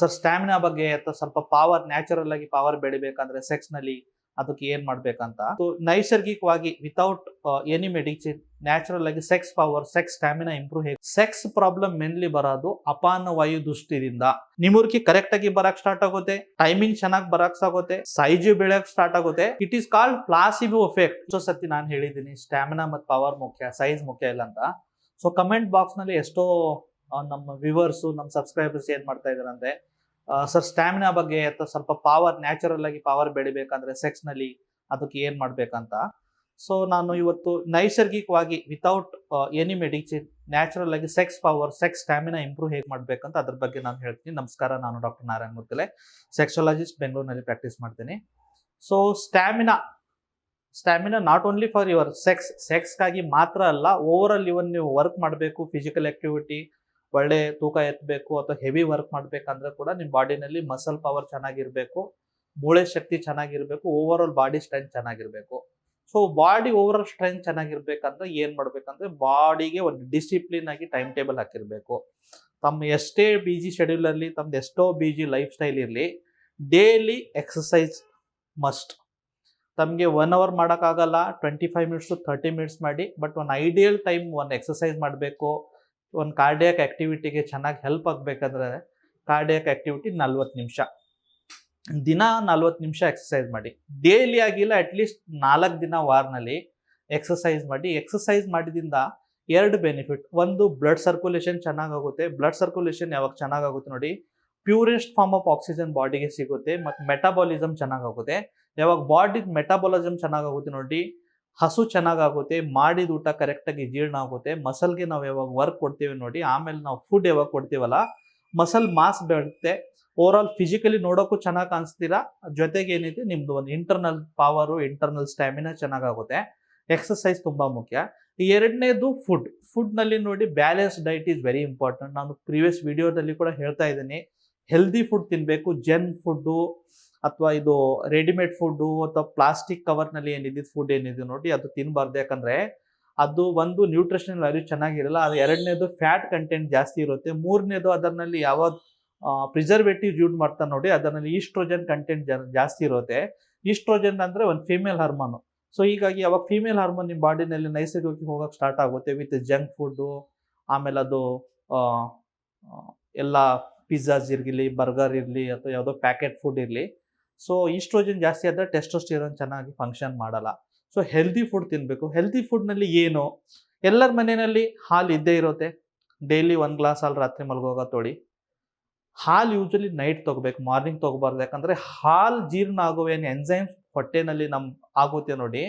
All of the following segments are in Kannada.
ಸರ್ ಸ್ಟ್ಯಾಮಿನಾ ಬಗ್ಗೆ ಅಥವಾ ಸ್ವಲ್ಪ ಪವರ್ ನ್ಯಾಚುರಲ್ ಆಗಿ ಪವರ್ ಬೆಳಿಬೇಕಂದ್ರೆ ಸೆಕ್ಸ್ನಲ್ಲಿ ಅದಕ್ಕೆ ಏನ್ ಮಾಡ್ಬೇಕಂತ? ನೈಸರ್ಗಿಕವಾಗಿ ವಿತೌಟ್ ಎನಿ ಮೆಡಿಸಿನ್ ನ್ಯಾಚುರಲ್ ಆಗಿ sex power sex stamina improve ಹೇಗೆ? ಸೆಕ್ಸ್ ಪ್ರಾಬ್ಲಮ್ ಮೇನ್ಲಿ ಬರೋದು ಅಪಾನ ವಾಯು ದೃಷ್ಟಿಯಿಂದ ನಿಮೂರ್ಕಿ ಕರೆಕ್ಟ್ ಆಗಿ ಬರಕ್ ಸ್ಟಾರ್ಟ್ ಆಗುತ್ತೆ ಟೈಮಿಂಗ್ ಚೆನ್ನಾಗಿ ಬರಕ್ ಆಗುತ್ತೆ ಸೈಜ್ ಬೆಳೆಯಕ್ ಸ್ಟಾರ್ಟ್ ಆಗುತ್ತೆ it is called placebo effect so ಸತಿ ನಾನು ಹೇಳಿದ್ದೀನಿ ಸ್ಟ್ಯಾಮಿನಾ ಮತ್ತು ಪವರ್ ಮುಖ್ಯ ಸೈಜ್ ಮುಖ್ಯ ಇಲ್ಲ ಅಂತ. ಸೊ ಕಮೆಂಟ್ ಬಾಕ್ಸ್ನಲ್ಲಿ ಎಷ್ಟೋ ನಮ್ಮ ವ್ಯೂವರ್ಸು ನಮ್ಮ ಸಬ್ಸ್ಕ್ರೈಬರ್ಸ್ ಏನು ಮಾಡ್ತಾ ಇದಾರೆ ಅಂದ್ರೆ ಸರ್ ಸ್ಟ್ಯಾಮಿನಾ ಬಗ್ಗೆ ಅಥವಾ ಸ್ವಲ್ಪ ಪವರ್ ನ್ಯಾಚುರಲ್ ಆಗಿ ಪವರ್ ಬೆಳಿಬೇಕಂದ್ರೆ ಸೆಕ್ಸ್ನಲ್ಲಿ ಅದಕ್ಕೆ ಏನು ಮಾಡ್ಬೇಕಂತ. ಸೊ ನಾನು ಇವತ್ತು ನೈಸರ್ಗಿಕವಾಗಿ ವಿತೌಟ್ ಎನಿ ಮೆಡಿಸಿನ್ ನ್ಯಾಚುರಲ್ ಆಗಿ sex power sex stamina improve ಹೇಗೆ ಮಾಡ್ಬೇಕಂತ ಅದ್ರ ಬಗ್ಗೆ ನಾನು ಹೇಳ್ತೀನಿ. ನಮಸ್ಕಾರ, ನಾನು ಡಾಕ್ಟರ್ ನಾರಾಯಣ ಮುದ್ದಲೆ ಸೆಕ್ಸಾಲಜಿಸ್ಟ್ ಬೆಂಗಳೂರಿನಲ್ಲಿ ಪ್ರಾಕ್ಟೀಸ್ ಮಾಡ್ತೀನಿ. So stamina stamina not only for your sex ಸೆಕ್ಸ್ಗಾಗಿ ಮಾತ್ರ ಅಲ್ಲ ಓವರ್ ಆಲ್ ಇವನ್ ನೀವು ವರ್ಕ್ ಮಾಡಬೇಕು ಫಿಸಿಕಲ್ ಆಕ್ಟಿವಿಟಿ ಒಳ್ಳೆ ತೂಕ ಎತ್ತಬೇಕು ಅಥವಾ ಹೆವಿ ವರ್ಕ್ ಮಾಡಬೇಕಂದ್ರೆ ಕೂಡ ನಿಮ್ಮ ಬಾಡಿನಲ್ಲಿ ಮಸಲ್ ಪವರ್ ಚೆನ್ನಾಗಿರಬೇಕು, ಮೂಳೆ ಶಕ್ತಿ ಚೆನ್ನಾಗಿರಬೇಕು ಓವರ್ ಆಲ್ ಬಾಡಿ ಸ್ಟ್ರೆಂತ್ ಚೆನ್ನಾಗಿರ್ಬೇಕು. So body over all strength ಚೆನ್ನಾಗಿರ್ಬೇಕಂದ್ರೆ ಏನ್ ಮಾಡ್ಬೇಕಂದ್ರೆ ಬಾಡಿಗೆ ಒಂದು ಡಿಸಿಪ್ಲಿನ್ ಆಗಿ ಟೈಮ್ ಟೇಬಲ್ ಹಾಕಿರ್ಬೇಕು. ತಮ್ಮ ಎಷ್ಟೇ ಬಿಜಿ ಶೆಡ್ಯೂಲ್ ಅಲ್ಲಿ, ತಮ್ದು ಎಷ್ಟೋ ಬಿಜಿ ಲೈಫ್ ಸ್ಟೈಲ್ ಇರಲಿ ಡೈಲಿ ಎಕ್ಸಸೈಸ್ ಮಸ್ಟ್ ತಮಗೆ ಒನ್ ಅವರ್ ಮಾಡೋಕ್ಕಾಗಲ್ಲ twenty five minutes thirty minutes ಮಾಡಿ ಬಟ್ ಒಂದು ಐಡಿಯಲ್ ಟೈಮ್ ಒಂದು ಎಕ್ಸಸೈಸ್ ಮಾಡಬೇಕು. ಒಂದು ಕಾರ್ಡಿಯಾಕ್ ಆ್ಯಕ್ಟಿವಿಟಿಗೆ ಚೆನ್ನಾಗಿ ಹೆಲ್ಪ್ ಆಗಬೇಕಂದ್ರೆ ಕಾರ್ಡಿಯಾಕ್ ಆ್ಯಕ್ಟಿವಿಟಿ ನಲ್ವತ್ತು ನಿಮಿಷ. ದಿನ ನಲ್ವತ್ತು ನಿಮಿಷ ಎಕ್ಸಸೈಸ್ ಮಾಡಿ. ಡೈಲಿ ಆಗಿಲ್ಲ ಅಟ್ಲೀಸ್ಟ್ ನಾಲ್ಕು ದಿನ ವಾರ್ನಲ್ಲಿ ಎಕ್ಸಸೈಸ್ ಮಾಡಿ. ಎಕ್ಸಸೈಸ್ ಮಾಡಿದಿಂದ ಎರಡು ಬೆನಿಫಿಟ್ ಒಂದು ಬ್ಲಡ್ ಸರ್ಕ್ಯುಲೇಷನ್ ಚೆನ್ನಾಗಾಗುತ್ತೆ ಬ್ಲಡ್ ಸರ್ಕ್ಯುಲೇಷನ್ ಯಾವಾಗ ಚೆನ್ನಾಗಾಗುತ್ತೆ ನೋಡಿ ಪ್ಯೂರೆಸ್ಟ್ ಫಾರ್ಮ್ ಆಫ್ ಆಕ್ಸಿಜನ್ ಬಾಡಿಗೆ ಸಿಗುತ್ತೆ ಮತ್ತು ಮೆಟಾಬಾಲಿಸಮ್ ಚೆನ್ನಾಗಾಗುತ್ತೆ ಯಾವಾಗ ಬಾಡಿ ಮೆಟಾಬಾಲಿಸಮ್ ಚೆನ್ನಾಗಾಗುತ್ತೆ ನೋಡಿ ಹಸು ಚೆನ್ನಾಗಾಗುತ್ತೆ, ಮಾಡಿದ ಊಟ ಕರೆಕ್ಟಾಗಿ ಜೀರ್ಣ ಆಗುತ್ತೆ, ಮಸಲ್ಗೆ ನಾವು ಯಾವಾಗ ವರ್ಕ್ ಕೊಡ್ತೀವಿ ನೋಡಿ, ಆಮೇಲೆ ನಾವು ಫುಡ್ ಯಾವಾಗ ಕೊಡ್ತೀವಲ್ಲ, ಮಸಲ್ ಮಾಸ್ ಬೆಳುತ್ತೆ ಓವರ್ ಆಲ್ ಫಿಸಿಕಲಿ ನೋಡೋಕ್ಕೂ ಚೆನ್ನಾಗಿ ಕಾಣಿಸ್ತೀರಾ? ಜೊತೆಗೆ ಏನಿದೆ, ನಿಮ್ದು ಒಂದು ಇಂಟರ್ನಲ್ ಪವರು ಇಂಟರ್ನಲ್ ಸ್ಟ್ಯಾಮಿನಾ ಚೆನ್ನಾಗಾಗುತ್ತೆ. ಎಕ್ಸಸೈಸ್ ತುಂಬಾ ಮುಖ್ಯ. ಎರಡನೇದು ಫುಡ್ ಫುಡ್ನಲ್ಲಿ ನೋಡಿ balance diet is very important ನಾನು ಪ್ರೀವಿಯಸ್ ವಿಡಿಯೋದಲ್ಲಿ ಕೂಡ ಹೇಳ್ತಾ ಇದ್ದೀನಿ. ಹೆಲ್ದಿ ಫುಡ್ ತಿನ್ನಬೇಕು ಜನ್ ಫುಡ್ಡು ಅಥವಾ ಇದು ರೆಡಿಮೇಡ್ ಫುಡ್ಡು ಅಥವಾ ಪ್ಲಾಸ್ಟಿಕ್ ಕವರ್ನಲ್ಲಿ ಏನಿದೆ ಫುಡ್ ಏನಿದೆ ನೋಡಿ ಅದು ತಿನ್ನಬಾರ್ದು ಯಾಕಂದರೆ ಅದು ಒಂದು ನ್ಯೂಟ್ರಿಷನಲ್ ವ್ಯಾಲ್ಯೂ ಚೆನ್ನಾಗಿರಲ್ಲ, ಅದು ಎರಡನೇದು ಫ್ಯಾಟ್ ಕಂಟೆಂಟ್ ಜಾಸ್ತಿ ಇರುತ್ತೆ. ಮೂರನೇದು ಅದರಲ್ಲಿ ಯಾವ ಪ್ರಿಸರ್ವೇಟಿವ್ ಯೂಸ್ ಮಾಡ್ತಾರೆ ನೋಡಿ ಅದರಲ್ಲಿ ಈಸ್ಟ್ರೋಜನ್ ಕಂಟೆಂಟ್ ಜಾಸ್ತಿ ಇರುತ್ತೆ. ಈಸ್ಟ್ರೋಜನ್ ಅಂದ್ರೆ ಒಂದು ಫಿಮೇಲ್ ಹಾರ್ಮೋನು ಸೊ ಹೀಗಾಗಿ ಯಾವಾಗ ಫಿಮೇಲ್ ಹಾರ್ಮೋನ್ ನಿಮ್ಮ ಬಾಡಿನಲ್ಲಿ ನೈಸರ್ಗಿಕವಾಗಿ ಹೋಗೋಕೆ ಸ್ಟಾರ್ಟ್ ಆಗುತ್ತೆ ವಿತ್ ಜಂಕ್ ಫುಡ್ಡು ಆಮೇಲೆ ಅದು ಎಲ್ಲ ಪಿಜ್ಜಾಸ್ ಇರಲಿ ಬರ್ಗರ್ ಇರಲಿ, ಅಥವಾ ಯಾವುದೋ ಪ್ಯಾಕೆಟ್ ಫುಡ್ ಇರಲಿ ಸೊ ಈಸ್ಟ್ರೋಜನ್ ಜಾಸ್ತಿ ಆದರೆ ಟೆಸ್ಟೋಸ್ಟಿರೋನ್ ಚೆನ್ನಾಗಿ ಫಂಕ್ಷನ್ ಮಾಡಲ್ಲ. ಸೊ ಹೆಲ್ದಿ ಫುಡ್ ತಿನ್ನಬೇಕು ಹೆಲ್ದಿ ಫುಡ್ನಲ್ಲಿ ಏನು? ಎಲ್ಲರ ಮನೆಯಲ್ಲಿ ಹಾಲು ಇದ್ದೇ ಇರುತ್ತೆ. ಡೈಲಿ ಒಂದು ಗ್ಲಾಸ್ ಹಾಲು ರಾತ್ರಿ ಮಲಗೋಗ ತೊಳಿ ಹಾಲು ಯೂಶಲಿ ನೈಟ್ ತೊಗೋಬೇಕು ಮಾರ್ನಿಂಗ್ ತೊಗೋಬಾರ್ದು. ಯಾಕಂದರೆ ಹಾಲು ಜೀರ್ಣ ಆಗುವ ಏನು ಎಂಜೈಮ್ಸ್ ಹೊಟ್ಟೆನಲ್ಲಿ ನಮ್ಮ ಆಗುತ್ತೆ ನೋಡಿ.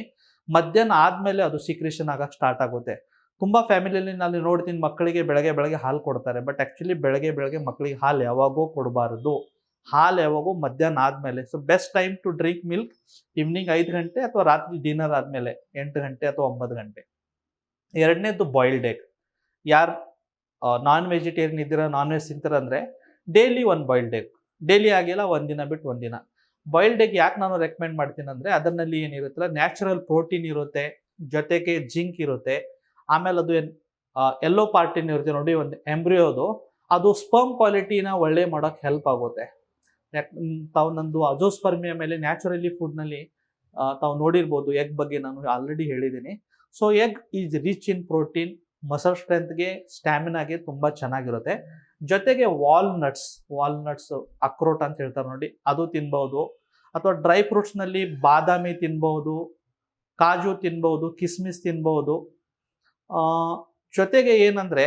ಮಧ್ಯಾಹ್ನ ಆದಮೇಲೆ ಅದು ಸೀಕ್ರೇಷನ್ ಆಗೋಕ್ಕೆ ಸ್ಟಾರ್ಟ್ ಆಗುತ್ತೆ. ತುಂಬ ಫ್ಯಾಮಿಲಿಯಲ್ಲಿ ನಾನು ನೋಡ್ತೀನಿ ಮಕ್ಕಳಿಗೆ ಬೆಳಗ್ಗೆ ಬೆಳಗ್ಗೆ ಹಾಲು ಕೊಡ್ತಾರೆ. ಬಟ್ ಆ್ಯಕ್ಚುಲಿ ಬೆಳಗ್ಗೆ ಬೆಳಗ್ಗೆ ಮಕ್ಕಳಿಗೆ ಹಾಲು ಯಾವಾಗೂ ಕೊಡಬಾರ್ದು. ಹಾಲು ಯಾವಾಗೂ ಮಧ್ಯಾಹ್ನ ಆದಮೇಲೆ. So best time to drink milk evening ಐದು ಗಂಟೆ ಅಥವಾ ರಾತ್ರಿ ಡಿನ್ನರ್ ಆದಮೇಲೆ ಎಂಟು ಗಂಟೆ ಅಥವಾ ಒಂಬತ್ತು ಗಂಟೆ. ಎರಡನೇದು ಬಾಯ್ಲ್ಡ್ ಎಗ್ ಯಾರು ನಾನ್ ವೆಜಿಟೇರಿಯನ್ ಇದ್ದೀರಾ ನಾನ್ ವೆಜ್ ತಿಂತೀರಂದ್ರೆ ಡೈಲಿ ಒಂದು ಬಾಯ್ಲ್ಡ್ ಎಗ್ ಡೈಲಿ ಆಗಿಲ್ಲ, ಒಂದಿನ ಬಿಟ್ಟು ಒಂದಿನ. ಬಾಯ್ಲ್ಡ್ ಎಗ್ ಯಾಕೆ ನಾನು ರೆಕಮೆಂಡ್ ಮಾಡ್ತೀನಿ ಅಂದರೆ ಅದರಲ್ಲಿ ಏನಿರುತ್ತಲ್ಲ ನ್ಯಾಚುರಲ್ ಪ್ರೋಟೀನ್ ಇರುತ್ತೆ, ಜೊತೆಗೆ ಜಿಂಕ್ ಇರುತ್ತೆ. ಆಮೇಲೆ ಅದು ಏನು ಎಲ್ಲೋ ಪಾರ್ಟಿನ ಇರುತ್ತೆ ನೋಡಿ, ಒಂದು ಎಂಬ್ರಿಯೋದು ಅದು. ಸ್ಪರ್ಮ್ ಕ್ವಾಲಿಟಿನ ಒಳ್ಳೆ ಮಾಡೋಕ್ಕೆ ಹೆಲ್ಪ್ ಆಗುತ್ತೆ. ಯಾಕೆ ತಾವು ನಂದು ಅಜೋಸ್ಪರ್ಮಿಯ ಮೇಲೆ ನ್ಯಾಚುರಲಿ ಫುಡ್ನಲ್ಲಿ ತಾವು ನೋಡಿರ್ಬೋದು ಎಗ್ ಬಗ್ಗೆ ನಾನು ಆಲ್ರೆಡಿ ಹೇಳಿದ್ದೀನಿ. So, egg is rich in protein, muscle ಸ್ಟ್ರೆಂತ್ಗೆ, ಸ್ಟ್ಯಾಮಿನಾಗೆ ತುಂಬ ಚೆನ್ನಾಗಿರುತ್ತೆ. ಜೊತೆಗೆ ವಾಲ್ನಟ್ಸ್ ವಾಲ್ನಟ್ಸ್ ಅಕ್ರೋಟ್ ಅಂತ ಹೇಳ್ತಾರೆ ನೋಡಿ, ಅದು ತಿನ್ಬೋದು. ಅಥವಾ ಡ್ರೈ ಫ್ರೂಟ್ಸ್ನಲ್ಲಿ ಬಾದಾಮಿ ತಿನ್ಬೋದು, ಕಾಜು ತಿನ್ಬೋದು, ಕಿಸ್ಮಿಸ್ ತಿನ್ಬೋದು. ಜೊತೆಗೆ ಏನಂದ್ರೆ,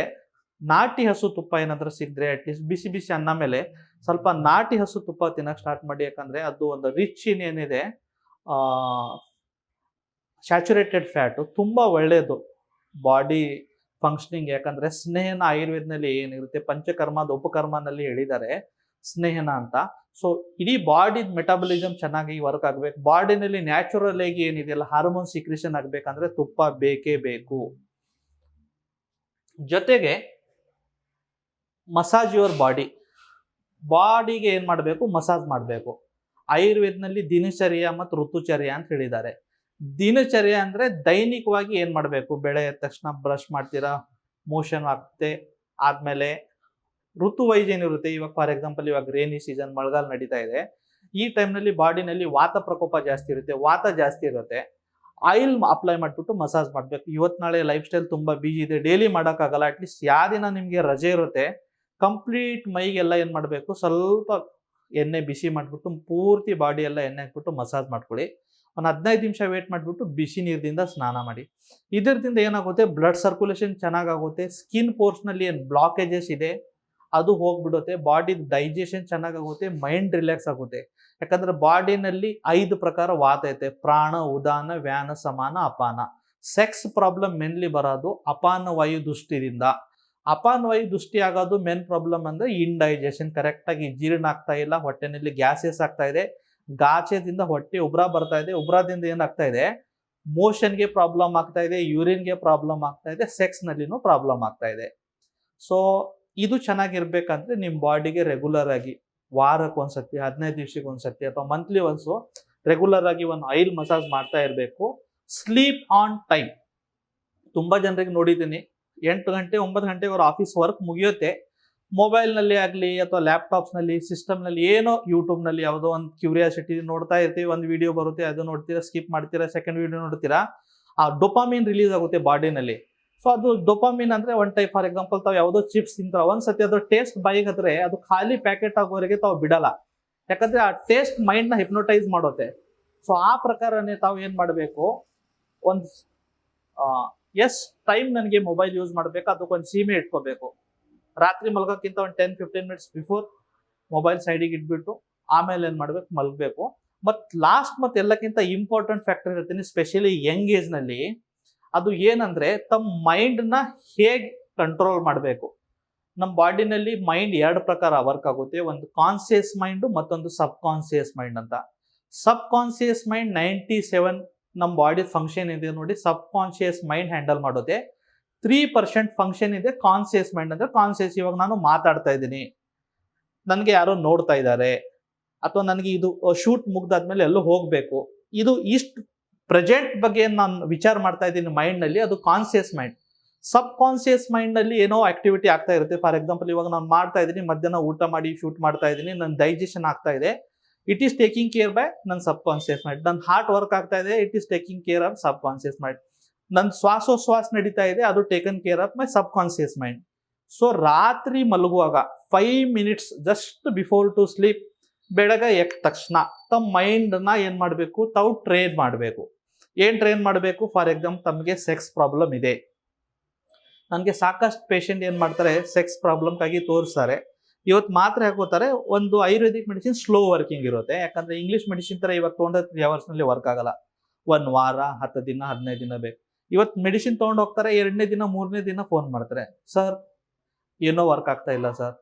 ನಾಟಿ ಹಸು ತುಪ್ಪ ಏನಾದ್ರೂ ಸಿಕ್ಕರೆ ಅಟ್ಲೀಸ್ಟ್ ಬಿಸಿ ಬಿಸಿ ಅನ್ನ ಮೇಲೆ ಸ್ವಲ್ಪ ನಾಟಿ ಹಸು ತುಪ್ಪ ತಿನ್ನಕ್ಕೆ ಸ್ಟಾರ್ಟ್ ಮಾಡಿ, ಯಾಕಂದ್ರೆ ಅದು ಒಂದು ರಿಚ್ ಏನಿದೆ ಸ್ಯಾಚುರೇಟೆಡ್ ಫ್ಯಾಟು ತುಂಬ ಒಳ್ಳೆಯದು ಬಾಡಿ ಫಂಕ್ಷನಿಂಗ್ ಯಾಕಂದ್ರೆ ಸ್ನೇಹನ ಆಯುರ್ವೇದನಲ್ಲಿ ಏನಿರುತ್ತೆ ಪಂಚಕರ್ಮದ ಉಪಕರ್ಮನಲ್ಲಿ ಹೇಳಿದ್ದಾರೆ, ಸ್ನೇಹನ ಅಂತ. ಸೊ ಇಡೀ ಬಾಡಿ ಮೆಟಾಬಲಿಸಮ್ ಚೆನ್ನಾಗಿ ವರ್ಕ್ ಆಗಬೇಕು. ಬಾಡಿನಲ್ಲಿ ನ್ಯಾಚುರಲ್ ಆಗಿ ಏನಿದೆಯಲ್ಲ ಹಾರ್ಮೋನ್ ಸಿಕ್ರೇಷನ್ ಆಗಬೇಕಂದ್ರೆ ತುಪ್ಪ ಬೇಕೇ ಬೇಕು. ಜೊತೆಗೆ ಮಸಾಜ್ ಯುವರ್ ಬಾಡಿ ಬಾಡಿಗೆ ಏನು ಮಾಡಬೇಕು? ಮಸಾಜ್ ಮಾಡಬೇಕು. ಆಯುರ್ವೇದನಲ್ಲಿ ದಿನಚರ್ಯ ಮತ್ತು ಋತುಚರ್ಯ ಅಂತ ಹೇಳಿದ್ದಾರೆ. ದಿನಚರ್ಯ ಅಂದರೆ ದೈನಿಕವಾಗಿ ಏನು ಮಾಡಬೇಕು? ಬೆಳೆ ತಕ್ಷಣ ಬ್ರಷ್ ಮಾಡ್ತೀರಾ? ಮೋಷನ್ ಆಗುತ್ತೆ ಆದಮೇಲೆ ಋತು ಏನಿರುತ್ತೆ? ಇವಾಗ ಫಾರ್ ಎಕ್ಸಾಂಪಲ್ ಇವಾಗ ರೇನಿ ಸೀಸನ್ ಮಳೆಗಾಲ ನಡೀತಾ ಇದೆ. ಈ ಟೈಮ್ನಲ್ಲಿ ಬಾಡಿನಲ್ಲಿ ವಾತ ಪ್ರಕೋಪ ಜಾಸ್ತಿ ಇರುತ್ತೆ. ವಾತ ಜಾಸ್ತಿ ಇರುತ್ತೆ. ಆಯಿಲ್ ಅಪ್ಲೈ ಮಾಡಿಬಿಟ್ಟು ಮಸಾಜ್ ಮಾಡಬೇಕು. ಇವತ್ತು ನಾಳೆ ಲೈಫ್ ಸ್ಟೈಲ್ ತುಂಬ ಬಿಜಿ ಇದೆ. ಡೈಲಿ ಮಾಡೋಕ್ಕಾಗಲ್ಲ. ಅಟ್ಲೀಸ್ಟ್ ಯಾವ ದಿನ ನಿಮಗೆ ರಜೆ ಇರುತ್ತೆ ಕಂಪ್ಲೀಟ್ ಮೈಗೆಲ್ಲ ಏನು ಮಾಡಬೇಕು? ಸ್ವಲ್ಪ ಎಣ್ಣೆ ಬಿಸಿ ಮಾಡಿಬಿಟ್ಟು ಪೂರ್ತಿ ಬಾಡಿ ಎಲ್ಲ ಎಣ್ಣೆ ಹಾಕ್ಬಿಟ್ಟು ಮಸಾಜ್ ಮಾಡ್ಕೊಳ್ಳಿ. ಒಂದು ಹದಿನೈದು ನಿಮಿಷ ವೇಟ್ ಮಾಡಿಬಿಟ್ಟು ಬಿಸಿ ನೀರಿನಿಂದ ಸ್ನಾನ ಮಾಡಿ. ಇದರಿಂದ ಏನಾಗುತ್ತೆ? ಬ್ಲಡ್ ಸರ್ಕ್ಯುಲೇಷನ್ ಚೆನ್ನಾಗಾಗುತ್ತೆ. ಸ್ಕಿನ್ ಪೋರ್ಸ್ನಲ್ಲಿ ಏನು ಬ್ಲಾಕೇಜಸ್ ಇದೆ, ಅದು ಹೋಗ್ಬಿಡುತ್ತೆ. ಬಾಡಿ ಡೈಜೆಷನ್ ಚೆನ್ನಾಗಾಗುತ್ತೆ ಮೈಂಡ್ ರಿಲ್ಯಾಕ್ಸ್ ಆಗುತ್ತೆ. ಯಾಕಂದ್ರೆ ಬಾಡಿನಲ್ಲಿ ಐದು ಪ್ರಕಾರ ವಾತ ಐತೆ. ಪ್ರಾಣ, ಉದಾನ ವ್ಯಾನ ಸಮಾನ, ಅಪಾನ. ಸೆಕ್ಸ್ ಪ್ರಾಬ್ಲಮ್ ಮೆನ್ಲಿ ಬರೋದು ಅಪಾನ ವಾಯು ದೃಷ್ಟಿದಿಂದ ಅಪಾನ ವಾಯು ದೃಷ್ಟಿ ಆಗೋದು ಮೇನ್ ಪ್ರಾಬ್ಲಮ್ ಅಂದ್ರೆ ಇಂಡೈಜೆಷನ್ ಕರೆಕ್ಟಾಗಿ ಜೀರ್ಣ ಆಗ್ತಾ ಇಲ್ಲ, ಹೊಟ್ಟೆನಲ್ಲಿ ಗ್ಯಾಸಸ್ ಆಗ್ತಾ ಇದೆ ಗಾಚೆದಿಂದ ಹೊಟ್ಟೆ ಉಬ್ರ ಬರ್ತಾ ಇದೆ, ಉಬ್ರದಿಂದ ಏನಾಗ್ತಾ ಇದೆ? ಮೋಷನ್ಗೆ ಪ್ರಾಬ್ಲಮ್ ಆಗ್ತಾ ಇದೆ ಯೂರಿನ್ಗೆ ಪ್ರಾಬ್ಲಮ್ ಆಗ್ತಾ ಇದೆ ಸೆಕ್ಸ್ನಲ್ಲಿನೂ ಪ್ರಾಬ್ಲಮ್ ಆಗ್ತಾ ಇದೆ. ಸೊ ಇದು ಚೆನ್ನಾಗಿರ್ಬೇಕಂದ್ರೆ ನಿಮ್ಮ ಬಾಡಿಗೆ ರೆಗ್ಯುಲರ್ ಆಗಿ ವಾರಕ್ಕೆ ಒಂದ್ಸತಿ ಹದಿನೈದು ದಿವ್ಸಕ್ಕೆ ಒಂದ್ಸತಿ ಅಥವಾ ಮಂತ್ಲಿ ಒನ್ಸು ರೆಗ್ಯುಲರ್ ಆಗಿ ಒಂದು ಆಯಿಲ್ ಮಸಾಜ್ ಮಾಡ್ತಾ ಇರಬೇಕು. ಸ್ಲೀಪ್ ಆನ್ ಟೈಮ್ ತುಂಬ ಜನರಿಗೆ ನೋಡಿದ್ದೀನಿ. ಎಂಟು ಗಂಟೆ, ಒಂಬತ್ತು ಗಂಟೆಗೆ ಅವ್ರ ಆಫೀಸ್ ವರ್ಕ್ ಮುಗಿಯುತ್ತೆ. ಮೊಬೈಲ್ನಲ್ಲಿ ಆಗಲಿ ಅಥವಾ ಲ್ಯಾಪ್ಟಾಪ್ಸ್ನಲ್ಲಿ ಸಿಸ್ಟಮ್ನಲ್ಲಿ ಏನೋ ಯೂಟ್ಯೂಬ್ನಲ್ಲಿ ಯಾವುದೋ ಒಂದು ಕ್ಯೂರಿಯಾಸಿಟಿ ನೋಡ್ತಾ ಇರ್ತೀವಿ, ಒಂದು ವಿಡಿಯೋ ಬರುತ್ತೆ, ಅದು ನೋಡ್ತೀರಾ ಸ್ಕಿಪ್ ಮಾಡ್ತೀರಾ ಸೆಕೆಂಡ್ ವಿಡಿಯೋ ನೋಡ್ತೀರಾ, ಆ ಡೊಪಾಮಿನ್ ರಿಲೀಸ್ ಆಗುತ್ತೆ ಬಾಡಿನಲ್ಲಿ ಸೊ ಅದು ಡೊಪಾಮಿನ್ ಅಂದರೆ ಒನ್ ಟೈಪ್ ಫಾರ್ ಎಕ್ಸಾಂಪಲ್ ತಾವು ಯಾವುದೋ ಚಿಪ್ಸ್ ತಿಂತಾರ, ಒಂದ್ಸತಿ ಅದು ಟೇಸ್ಟ್ ಬಾಯಿಗಾದ್ರೆ ಅದು ಖಾಲಿ ಪ್ಯಾಕೆಟ್ ಆಗೋವರೆಗೆ ತಾವು ಬಿಡಲ್ಲ. ಯಾಕಂದರೆ ಆ ಟೇಸ್ಟ್ ಮೈಂಡ್ನ ಹಿಪ್ನೋಟೈಸ್ ಮಾಡುತ್ತೆ. ಸೊ ಆ ಪ್ರಕಾರನೇ ತಾವು ಏನು ಮಾಡಬೇಕು? ಒಂದು ಎಸ್ ಟೈಮ್ ನನಗೆ ಮೊಬೈಲ್ ಯೂಸ್ ಮಾಡಬೇಕು, ಅದಕ್ಕೊಂದು ಸೀಮೆ ಇಟ್ಕೋಬೇಕು. ರಾತ್ರಿ ಮಲಗೋಕ್ಕಿಂತ ಒಂದು ten fifteen minutes before mobile ಸೈಡಿಗೆ ಇಟ್ಬಿಟ್ಟು ಆಮೇಲೆ ಏನು ಮಾಡಬೇಕು, ಮಲಗಬೇಕು. ಮತ್ತು ಲಾಸ್ಟ್ ಮತ್ತು ಎಲ್ಲಕ್ಕಿಂತ ಇಂಪಾರ್ಟೆಂಟ್ ಫ್ಯಾಕ್ಟರ್ ಇರ್ತೀನಿ ಸ್ಪೆಷಲಿ ಯಂಗ್ ಏಜ್ನಲ್ಲಿ ಅದು ಏನಂದರೆ ತಮ್ಮ ಮೈಂಡನ್ನ ಹೇಗೆ ಕಂಟ್ರೋಲ್ ಮಾಡಬೇಕು. ನಮ್ಮ ಬಾಡಿನಲ್ಲಿ ಮೈಂಡ್ ಎರಡು ಪ್ರಕಾರ ವರ್ಕ್ ಆಗುತ್ತೆ, ಒಂದು ಕಾನ್ಸಿಯಸ್ ಮೈಂಡು ಮತ್ತೊಂದು ಸಬ್ ಕಾನ್ಸಿಯಸ್ ಮೈಂಡ್ ಅಂತ. Subconscious mind ninety seven ನಮ್ಮ ಬಾಡಿ ಫಂಕ್ಷನ್ ಇದೆ ನೋಡಿ ಸಬ್ ಕಾನ್ಷಿಯಸ್ ಮೈಂಡ್ ಹ್ಯಾಂಡಲ್ ಮಾಡೋದೆ. ತ್ರೀ ಪರ್ಸೆಂಟ್ ಫಂಕ್ಷನ್ ಇದೆ ಕಾನ್ಸಿಯಸ್ ಮೈಂಡ್ ಅಂದರೆ ಕಾನ್ಸಿಯಸ್ ಇವಾಗ ನಾನು ಮಾತಾಡ್ತಾ ಇದ್ದೀನಿ. ನನಗೆ ಯಾರೋ ನೋಡ್ತಾ ಇದ್ದಾರೆ. ಅಥವಾ ನನಗೆ ಇದು ಶೂಟ್ ಮುಗ್ದಾದ್ಮೇಲೆ ಎಲ್ಲೋ ಹೋಗಬೇಕು. ಇದು ಇಷ್ಟು ಪ್ರೆಸೆಂಟ್ ಬಗ್ಗೆ ನಾನು ವಿಚಾರ ಮಾಡ್ತಾ ಇದ್ದೀನಿ ಮೈಂಡ್ನಲ್ಲಿ ಅದು ಕಾನ್ಸಿಯಸ್ ಮೈಂಡ್ ಸಬ್ ಕಾನ್ಸಿಯಸ್ ಮೈಂಡ್ನಲ್ಲಿ ಏನೋ ಆಕ್ಟಿವಿಟಿ ಆಗ್ತಾ ಇರುತ್ತೆ. ಫಾರ್ ಎಕ್ಸಾಂಪಲ್ ಇವಾಗ ನಾನು ಮಾಡ್ತಾ ಇದ್ದೀನಿ, ಮಧ್ಯಾಹ್ನ ಊಟ ಮಾಡಿ ಶೂಟ್ ಮಾಡ್ತಾ ಇದ್ದೀನಿ ನನ್ನ ಡೈಜೆಷನ್ ಆಗ್ತಾ ಇದೆ. It is taking care by ನನ್ನ ಸಬ್ ಕಾನ್ಶಿಯಸ್ ಮೈಂಡ್ ನನ್ನ ಹಾರ್ಟ್ ವರ್ಕ್ ಆಗ್ತಾ ಇದೆ it is taking care of subconscious mind ನನ್ನ ಶ್ವಾಸೋಶ್ವಾಸ ನಡೀತಾ ಇದೆ, ಅದು taken care of my subconscious mind so ರಾತ್ರಿ ಮಲಗುವಾಗ five minutes just before to sleep ಬೆಳಗ್ಗೆ ಎಕ್ ತಕ್ಷಣ ತಮ್ಮ ಮೈಂಡನ್ನ ಏನು ಮಾಡಬೇಕು? ತಾವು ಟ್ರೈನ್ ಮಾಡಬೇಕು. ಏನು ಟ್ರೈನ್ ಮಾಡಬೇಕು? ಫಾರ್ ಎಕ್ಸಾಂಪಲ್ ತಮಗೆ ಸೆಕ್ಸ್ ಪ್ರಾಬ್ಲಮ್ ಇದೆ. ನನಗೆ ಸಾಕಷ್ಟು ಪೇಷಂಟ್ ಏನು ಮಾಡ್ತಾರೆ ಸೆಕ್ಸ್ ಪ್ರಾಬ್ಲಮ್ಗಾಗಿ ತೋರಿಸ್ತಾರೆ. ಇವತ್ತು ಮಾತ್ರೆ ಹಾಕೋತಾರೆ ಒಂದು ಆಯುರ್ವೇದಿಕ್ ಮೆಡಿಸಿನ್ ಸ್ಲೋ ವರ್ಕಿಂಗ್ ಇರುತ್ತೆ. ಯಾಕಂದ್ರೆ ಇಂಗ್ಲಿಷ್ ಮೆಡಿಸಿನ್ ಥರ ಇವತ್ತು ತೊಗೊಂಡ್ರೆ ತ್ರೀ ಅವರ್ಸ್ನಲ್ಲಿ ವರ್ಕ್ ಆಗಲ್ಲ. ಒಂದು ವಾರ, ಹತ್ತು ದಿನ, ಹದಿನೈದು ದಿನ ಬೇಕು. ಇವತ್ತು ಮೆಡಿಸಿನ್ ತೊಗೊಂಡು ಹೋಗ್ತಾರೆ, ಎರಡನೇ ದಿನ, ಮೂರನೇ ದಿನ ಫೋನ್ ಮಾಡ್ತಾರೆ. ಸರ್ ಏನೋ ವರ್ಕ್ ಆಗ್ತಾ ಇಲ್ಲ ಸರ್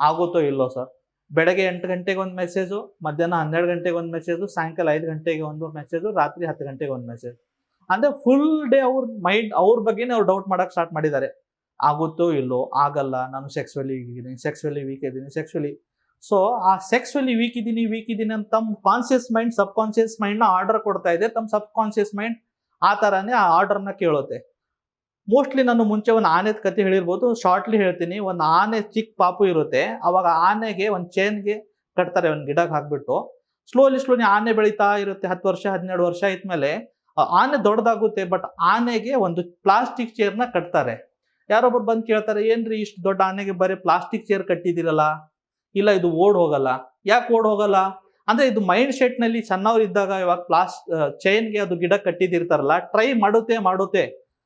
ಆಗುತ್ತೋ ಇಲ್ಲೋ ಸರ್ ಬೆಳಗ್ಗೆ ಎಂಟು ಗಂಟೆಗೆ ಒಂದು ಮೆಸೇಜು ಮಧ್ಯಾಹ್ನ ಹನ್ನೆರಡು ಗಂಟೆಗೆ ಒಂದು ಮೆಸೇಜು ಸಾಯಂಕಾಲ ಐದು ಗಂಟೆಗೆ ಒಂದು ಮೆಸೇಜು ರಾತ್ರಿ ಹತ್ತು ಗಂಟೆಗೆ ಒಂದು ಮೆಸೇಜ್ ಅಂದರೆ ಫುಲ್ ಡೇ ಅವ್ರ ಮೈಂಡ್ ಅವ್ರ ಬಗ್ಗೆನೇ ಅವ್ರು ಡೌಟ್ ಮಾಡೋಕ್ಕೆ ಸ್ಟಾರ್ಟ್ ಮಾಡಿದ್ದಾರೆ. ಆಗುತ್ತೋ ಇಲ್ಲೋ, ಆಗಲ್ಲ, ನಾನು ಸೆಕ್ಸ್ವಲಿ ಇದ್ದೀನಿ ಸೆಕ್ಸ್ವಲಿ ವೀಕ್ ಇದ್ದೀನಿ ಸೆಕ್ಸ್ವಲಿ ಸೊ ಆ ಸೆಕ್ಸ್ವಲಿ ವೀಕ್ ಇದ್ದೀನಿ ವೀಕ್ ಇದ್ದೀನಿ ಅಂತ ತಮ್ಮ ಕಾನ್ಸಿಯಸ್ ಮೈಂಡ್ ಸಬ್ ಕಾನ್ಸಿಯಸ್ ಮೈಂಡ್ನ ಆರ್ಡರ್ ಕೊಡ್ತಾ ಇದೆ. ತಮ್ಮ ಸಬ್ ಕಾನ್ಸಿಯಸ್ ಮೈಂಡ್ ಆ ಥರನೇ ಆ ಆರ್ಡರ್ನ ಕೇಳುತ್ತೆ. ಮೋಸ್ಟ್ಲಿ ನಾನು ಮುಂಚೆ ಒಂದು ಆನೆದ ಕತೆ ಹೇಳಿರ್ಬೋದು. ಶಾರ್ಟ್ಲಿ ಹೇಳ್ತೀನಿ. ಒಂದು ಆನೆ ಚಿಕ್ಕ ಪಾಪು ಇರುತ್ತೆ. ಅವಾಗ ಆನೆಗೆ ಒಂದು ಚೈನ್ಗೆ ಕಟ್ತಾರೆ, ಒಂದು ಗಿಡಕ್ಕೆ ಹಾಕ್ಬಿಟ್ಟು. ಸ್ಲೋಲಿ ಸ್ಲೋಲಿ ಆನೆ ಬೆಳೀತಾ ಇರುತ್ತೆ. ಹತ್ತು ವರ್ಷ, ಹದಿನೆರಡು ವರ್ಷ ಇದ್ಮೇಲೆ ಮೇಲೆ. ಆನೆ ದೊಡ್ಡದಾಗುತ್ತೆ ಬಟ್ ಆನೆಗೆ ಒಂದು ಪ್ಲಾಸ್ಟಿಕ್ ಚೇರ್ನ ಕಟ್ತಾರೆ. ಯಾರೊಬ್ರು ಬಂದು ಕೇಳ್ತಾರೆ, ಏನ್ರಿ ಇಷ್ಟು ದೊಡ್ಡ ಆನೆಗೆ ಬರೀ ಪ್ಲಾಸ್ಟಿಕ್ ಚೇರ್ ಕಟ್ಟಿದಿರಲ್ಲ ಇಲ್ಲ, ಇದು ಓಡ್ ಹೋಗಲ್ಲ. ಯಾಕೆ ಓಡ್ ಹೋಗಲ್ಲ? ಅಂದ್ರೆ ಇದು ಮೈಂಡ್ ಸೆಟ್ನಲ್ಲಿ ಸಣ್ಣವ್ರು ಇದ್ದಾಗ ಇವಾಗ ಪ್ಲಾಸ್ ಚೈನ್ಗೆ ಅದು ಗಿಡ ಕಟ್ಟಿದಿರ್ತಾರಲ್ಲ ಟ್ರೈ ಮಾಡುತ್ತೆ ಮಾಡುತ್ತೆ.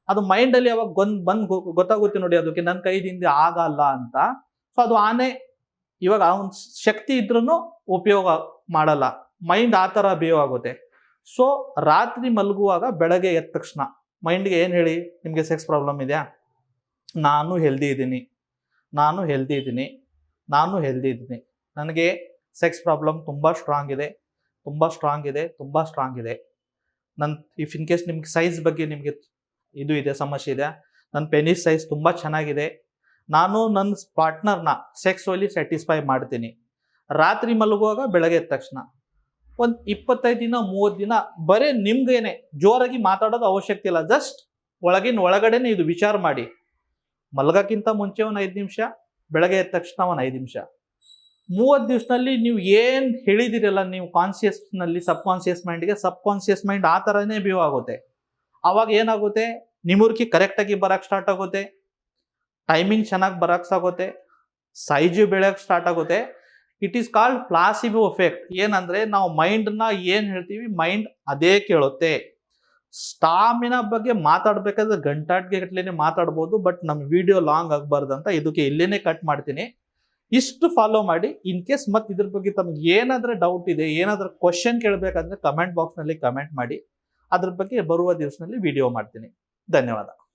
ಅದು ಮೈಂಡ್ ಅಲ್ಲಿ ಅವಾಗ ಬಂದ್ ಬಂದ್ ಗೊತ್ತಾಗುತ್ತೆ ನೋಡಿ ಅದಕ್ಕೆ ನನ್ನ ಕೈದಿಂದ ಆಗಲ್ಲ ಅಂತ. ಸೊ, ಅದು ಆನೆ, ಇವಾಗ ಅವನ್ ಶಕ್ತಿ ಇದ್ರೂ ಉಪಯೋಗ ಮಾಡಲ್ಲ. ಮೈಂಡ್ ಆ ಥರ ಬೇವ್ ಆಗುತ್ತೆ. ಸೊ, ರಾತ್ರಿ ಮಲಗುವಾಗ ಬೆಳಗ್ಗೆ ಎದ್ದ ತಕ್ಷಣ, ಮೈಂಡ್ಗೆ ಏನು ಹೇಳಿ? ನಿಮಗೆ ಸೆಕ್ಸ್ ಪ್ರಾಬ್ಲಮ್ ಇದೆಯಾ? ನಾನು ಹೆಲ್ದಿ ಇದ್ದೀನಿ. ನಾನು ಹೆಲ್ದಿ ಇದ್ದೀನಿ. ನಾನು ಹೆಲ್ದಿ ಇದ್ದೀನಿ. ನನಗೆ ಸೆಕ್ಸ್ ಪ್ರಾಬ್ಲಮ್ ತುಂಬ ಸ್ಟ್ರಾಂಗ್ ಇದೆ. ತುಂಬ ಸ್ಟ್ರಾಂಗ್ ಇದೆ. ತುಂಬ ಸ್ಟ್ರಾಂಗ್ ಇದೆ. ನನ್ನ ಇಫ್ ಇನ್ ಕೇಸ್ ನಿಮ್ಗೆ ಸೈಜ್ ಬಗ್ಗೆ ನಿಮಗೆ ಇದು ಇದೆ, ಸಮಸ್ಯೆ ಇದೆ ನನ್ನ ಪೆನಿಸ್ ಸೈಜ್ ತುಂಬ ಚೆನ್ನಾಗಿದೆ. ನಾನು ನನ್ನ ಪಾರ್ಟ್ನರ್ನ ಸೆಕ್ಸ್ವಲಿ ಸ್ಯಾಟಿಸ್ಫೈ ಮಾಡ್ತೀನಿ. ರಾತ್ರಿ ಮಲಗುವಾಗ ಬೆಳಗ್ಗೆ ಎದ್ದ ತಕ್ಷಣ. ಒಂದು ಇಪ್ಪತ್ತೈದು ದಿನ, ಮೂವತ್ತು ದಿನ ಬರೀ ನಿಮ್ಗೇನೆ ಜೋರಾಗಿ ಮಾತಾಡೋದು ಅವಶ್ಯಕತೆ ಇಲ್ಲ. ಜಸ್ಟ್ ಒಳಗಿನ ಒಳಗಡೆನೆ ಇದು ವಿಚಾರ ಮಾಡಿ. ಮಲಗಕ್ಕಿಂತ ಮುಂಚೆ ಒಂದು ಐದು ನಿಮಿಷ, ಬೆಳಗ್ಗೆ ಎದ್ದ ತಕ್ಷಣ ಒಂದು ಐದು ನಿಮಿಷ. ಮೂವತ್ತು ದಿವಸದಲ್ಲಿ ನೀವು ಏನು ಹೇಳಿದಿರಲ್ಲ, ನೀವು ಕಾನ್ಸಿಯಸ್ನಲ್ಲಿ ಸಬ್ ಕಾನ್ಸಿಯಸ್ ಮೈಂಡ್ಗೆ ಸಬ್ ಕಾನ್ಸಿಯಸ್ ಮೈಂಡ್ ಆ ಥರನೇ ಬಿವ್ ಆಗುತ್ತೆ. ಆವಾಗ ಏನಾಗುತ್ತೆ? ನಿಮುರ್ಕಿ ಕರೆಕ್ಟಾಗಿ ಬರೋಕ್ಕೆ ಸ್ಟಾರ್ಟ್ ಆಗುತ್ತೆ. ಟೈಮಿಂಗ್ ಚೆನ್ನಾಗಿ ಬರಕ್ಕೆ ಸಾಗುತ್ತೆ. ಸೈಜು ಬೆಳೆಯೋಕ್ಕೆ ಸ್ಟಾರ್ಟ್ ಆಗುತ್ತೆ. It is called placebo effect ಏನಂದರೆ, ನಾವು ಮೈಂಡನ್ನ ಏನು ಹೇಳ್ತೀವಿ? ಮೈಂಡ್ ಅದೇ ಕೇಳುತ್ತೆ. ಸ್ಟಾಮಿನ ಬಗ್ಗೆ ಮಾತಾಡ್ಬೇಕಾದ್ರೆ ಗಂಟಾಟ್ಗೆ ಗಟ್ಲೆನೆ ಮಾತಾಡ್ಬೋದು, ಬಟ್ ನಮ್ಮ ವಿಡಿಯೋ ಲಾಂಗ್ ಆಗಬಾರ್ದು ಅಂತ ಇದಕ್ಕೆ ಇಲ್ಲೇನೆ ಕಟ್ ಮಾಡ್ತೀನಿ. ಇಷ್ಟು ಫಾಲೋ ಮಾಡಿ, ಇನ್ ಕೇಸ್ ಮತ್ತೆ ಇದ್ರ ಬಗ್ಗೆ ತಮಗೆ ಏನಾದರೂ ಡೌಟ್ ಇದೆ, ಏನಾದರೂ ಕ್ವಶನ್ ಕೇಳಬೇಕಂದ್ರೆ ಕಮೆಂಟ್ ಬಾಕ್ಸ್ನಲ್ಲಿ ಕಮೆಂಟ್ ಮಾಡಿ, ಅದ್ರ ಬಗ್ಗೆ ಬರುವ ದಿವಸದಲ್ಲಿ ವಿಡಿಯೋ ಮಾಡ್ತೀನಿ. ಧನ್ಯವಾದ.